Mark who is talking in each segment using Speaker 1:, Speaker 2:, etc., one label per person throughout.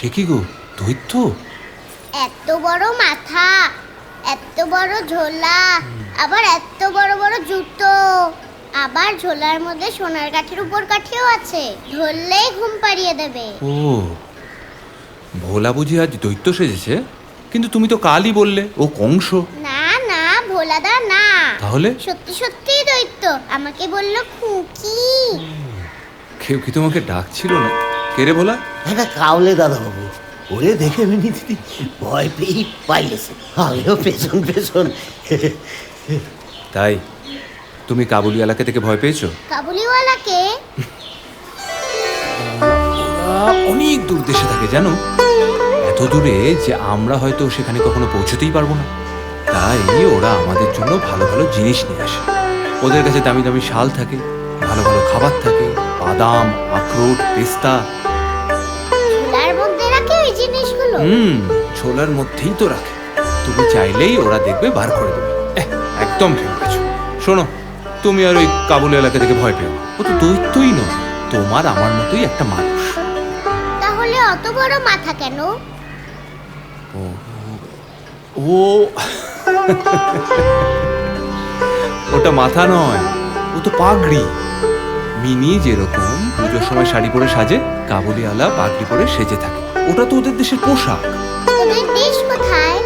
Speaker 1: সে কি গো? দৈত্য
Speaker 2: এত বড় মাথা এত বড় ঝোলা আবার এত বড় বড় জুতো আবার ঝোলার মধ্যে সোনার কাঠির উপর কাঠিও আছে ধরলেই ঘুম পাড়িয়ে দেবে।
Speaker 1: ও ভোলা বুঝি আজ দৈত্য সেজেছে? কিন্তু তুমি তো কালই বললে ও কংস।
Speaker 2: না না ভোলাদা না।
Speaker 1: তাহলে?
Speaker 2: সত্যি সত্যিই দৈত্য আমাকে বলল খুকি।
Speaker 1: কেউ কি তোমাকে ডাকছিল না? কে রে ভোলা?
Speaker 3: একটা কাউলে দাদা বাবু। ওরে দেখে মিনি দিদি ভয় পেয়েই পাইলেছে আমিও পেছন পেছন।
Speaker 1: তাই? তুমি কাবুলিওয়ালাকে থেকে ভয় পেয়েছ?
Speaker 2: কাবুলিওয়ালাকে?
Speaker 1: অনেক দূর দেশে থাকে জানো? এত দূরে যে আমরা হয়তো সেখানে কখনো পৌঁছতেই পারব না। তাই ওরা আমাদের জন্য ভালো ভালো জিনিস নিয়ে আসে। ওদের কাছে দামি দামি শাল থাকে ভালো ভালো খাবার থাকে বাদাম আখরোট পেস্তা
Speaker 2: জিনিসগুলো
Speaker 1: হুম ছোলার মধ্যেই তো রাখে। তুমি চাইলেই ওরা দেখবে বার করে দেবে। এহ, একদম ভেবে গেছো। শোনো তুমি আর ওই কাবুল এলাকা থেকে ভয় পেও না। ও তো দৈত্যই নয় তোমার আমার মতোই একটা মানুষ।
Speaker 2: তাহলে অত বড় মাথা কেন?
Speaker 1: ও ওটা মাথা নয় ও তো পাগড়ি। মিনি যেরকম পুজোর সময় শাড়ি পরে সাজে কাবুলিওয়ালা পাগড়ি পরে সেজে থাকে। ওটা তো ওদের দেশের পোশাক।
Speaker 2: ওদের দেশ কোথায়?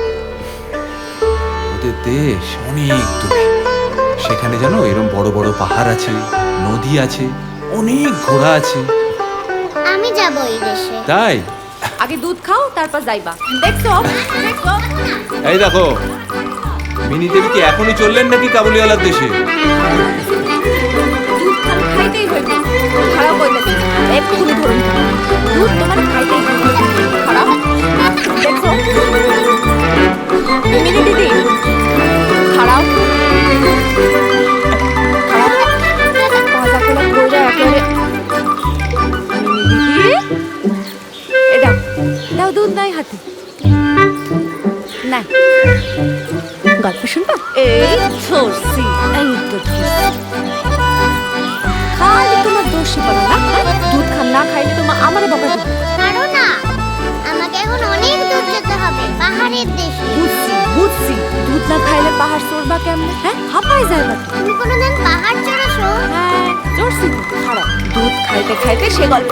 Speaker 1: ওদের দেশ অনেক দূরে। সেখানে যেন এরম বড় বড় পাহাড় আছে নদী আছে অনেক ঘোড়া আছে।
Speaker 2: আমি যাব এই দেশে।
Speaker 1: তাই?
Speaker 4: আগে দুধ খাও তারপর যাইবা। দেখছ? দেখছ?
Speaker 1: এই দেখো মিনি দেবী কি এখনই চললেন নাকি কাবুলিওয়ালার দেশে?
Speaker 4: খাইতেই হইবে খারাপ হইতেছে এক্ষুনি ধরুন। দুধ তোমার খাইতেই হইবে দাও দুধ নাই হাতে। নাই। গল্প শুনবা? এই ধরছি। এই তো খালি তোমার দোষী বলো না হ্যাঁ? দুধ খান না খাইলে তোমার আমার দুধ
Speaker 2: পারো না আমাকে এখন অনেক দূর যেতে হবে পাহাড়ের দেশে।
Speaker 4: বুঝছি বুঝছি। দুধ না খাইলে পাহাড় চড়বা কেমনে হ্যাঁ? না তো।
Speaker 2: তুমি কোনোদিন পাহাড় চড়েছো?
Speaker 4: হ্যাঁ চড়ছি। খারাপ দুধ খাইতে খাইতে সে গল্প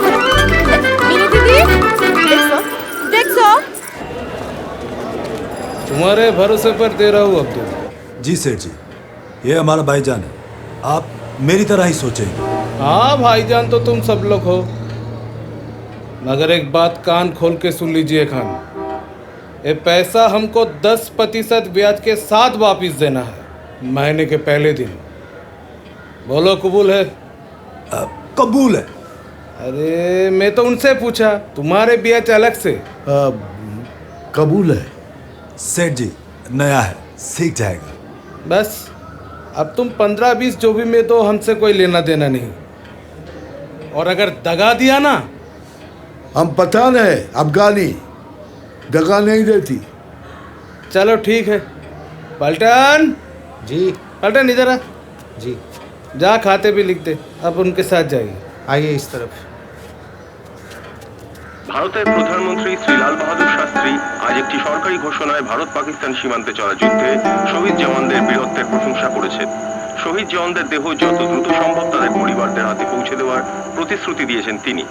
Speaker 4: মিনি দিদি দেখছ?
Speaker 5: तुम्हारे भरोसे पर दे रहा हूँ अब्दुल
Speaker 6: जी सेठ जी। ये हमारा भाईजान है। आप मेरी तरह ही सोचेंगे।
Speaker 5: हाँ भाईजान तो तुम सब लोग हो। मगर एक बात कान खोल के सुन लीजिए खान। ये पैसा हमको दस प्रतिशत ब्याज के साथ वापस देना है महीने के पहले दिन। बोलो कबूल है?
Speaker 6: अब कबूल है।
Speaker 5: अरे मैं तो उनसे पूछा तुम्हारे ब्याज अलग से।
Speaker 7: कबूल है।
Speaker 6: सेठ जी नया है सीख जाएगा।
Speaker 5: बस अब तुम पंद्रह बीस जो भी में तो हमसे कोई लेना देना नहीं। और अगर दगा दिया ना?
Speaker 7: हम पठान है अफगानी दगा नहीं देती।
Speaker 5: चलो ठीक है। पलटन!
Speaker 8: जी।
Speaker 5: पलटन इधर आ।
Speaker 8: जी।
Speaker 5: जा खाते भी लिखते। अब उनके साथ जाइए।
Speaker 8: आइए इस तरफ़।
Speaker 9: ভারতের প্রধানমন্ত্রী শ্রী লাল বাহাদুর শাস্ত্রী আজ একটি সরকারি ঘোষণায় ভারত পাকিস্তান সীমান্তে চলা যুদ্ধে শহীদ জওয়ানদের বীরত্বের প্রশংসা করেছেন শহীদ জওয়ানদের দেহ যত দ্রুত সম্ভব তাদের পরিবারদের হাতে পৌঁছে দেওয়ার প্রতিশ্রুতি দিয়েছেন তিনি।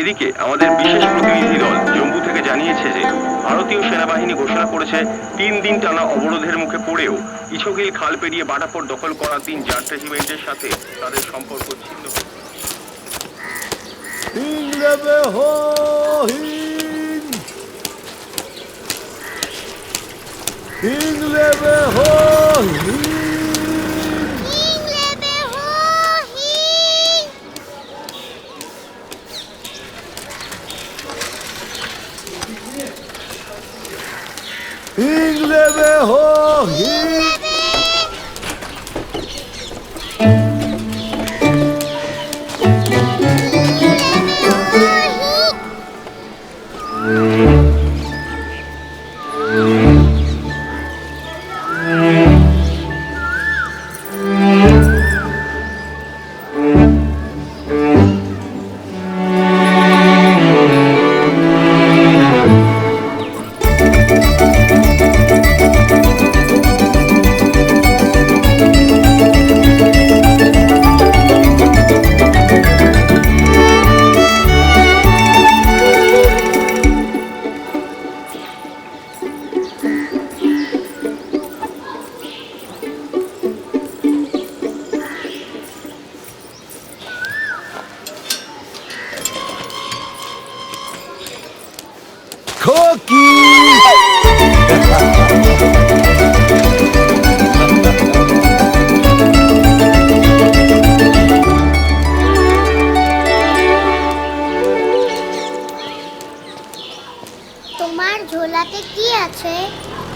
Speaker 9: এদিকে আমাদের বিশেষ প্রতিনিধি দল জম্মু থেকে জানিয়েছে যে, ভারতীয় সেনাবাহিনী ঘোষণা করেছে, তিন দিন টানা অবরোধের মুখে পড়েও ইছকিল খাল পেরিয়ে বাটাপোর দখল করা তিন জাট রেজিমেন্টের সাথে তাদের সম্পর্ক ছিন্ন
Speaker 7: Hille
Speaker 2: ve hain Hille
Speaker 7: ve hain Hille ve
Speaker 2: hain Hille ve hain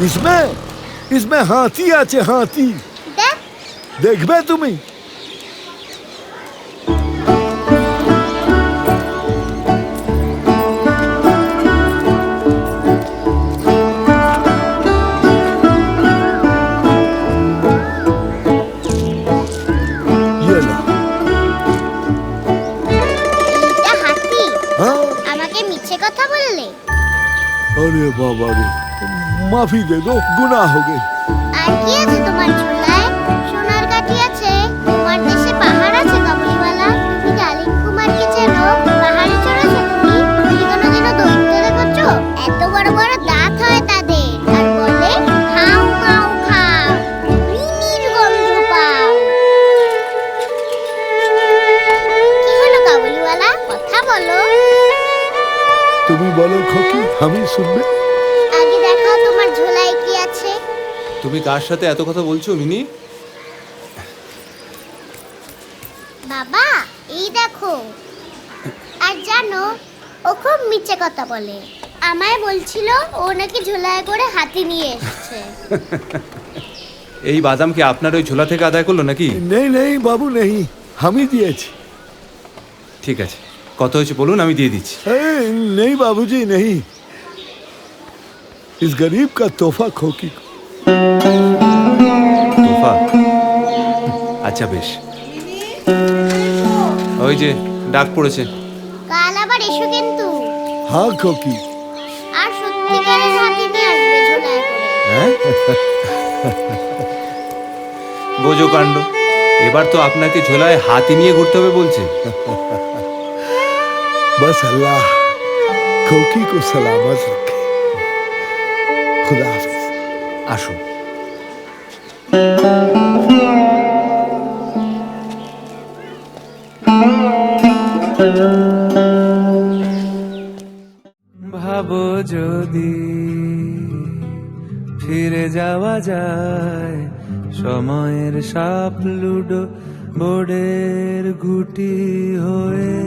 Speaker 7: इसमें इसमें हाथी আছে হাতি
Speaker 2: দেখ
Speaker 7: দেখবে তুমি ये लो
Speaker 2: এটা হাতি
Speaker 7: हाँ
Speaker 2: আমাকে মিছে কথা বললে
Speaker 7: अरे बाबा रे माफी दे दो गुनाह हो गई
Speaker 2: আর কি আছে তোমার ঝোলায় সোনার কাঠি আছে তোমার দেশে পাহাড় আছে কাবুলিওয়ালা তুমি ডালিম কুমারকে চেনো পাহাড়ে চড়েছো তুমি তুমি কোনোদিনও দৈত্য দেখেছো এত বড় বড় দাঁত হয় তাদের আর বলে হাউ মাউ খাও মিনির গন্ধ পাও কি হলো কাবুলিওয়ালা কথা বলো
Speaker 7: তুমি বলো খোকি আমি শুনবে
Speaker 1: তুমি কার সাথে এত কথা বলছো মিনি
Speaker 2: বাবা এই দেখো আর জানো ও খুব মিছে কথা বলে আমায় বলছিল ও নাকি ঝোলায় করে হাতি নিয়ে এসেছে
Speaker 1: এই বাদাম কি আপনার ওই ঝোলা থেকে আদায় করলো নাকি
Speaker 7: नहीं नहीं बाबू नहीं हम ही दिए थे
Speaker 1: ঠিক আছে কত হয়েছে বলুন আমি দিয়ে দিচ্ছি
Speaker 7: ए, नहीं बाबूजी नहीं इस गरीब का तोहफा खोकी को
Speaker 1: আচ্ছা বেশ। ওই যে ডাক পড়েছে।
Speaker 2: কাল আবার এসো কিন্তু।
Speaker 7: হ্যাঁ খোকি
Speaker 2: আর সত্যিকারের হাতি নিয়ে আসবে ঝোলায়
Speaker 1: হ্যাঁ? বোঝো কাণ্ড এবার তো আপনাকে ঝোলায় হাতি নিয়ে ঘুরতে হবে বলছে।
Speaker 7: বাস আল্লাহ খোকি কো সালামত রাখে খুদা হাফেজ।
Speaker 1: আসুন।
Speaker 8: ভাবো যদি ফিরে যাওয়া যায় সময়ের সাপ লুডো বোর্ডের গুটি হয়ে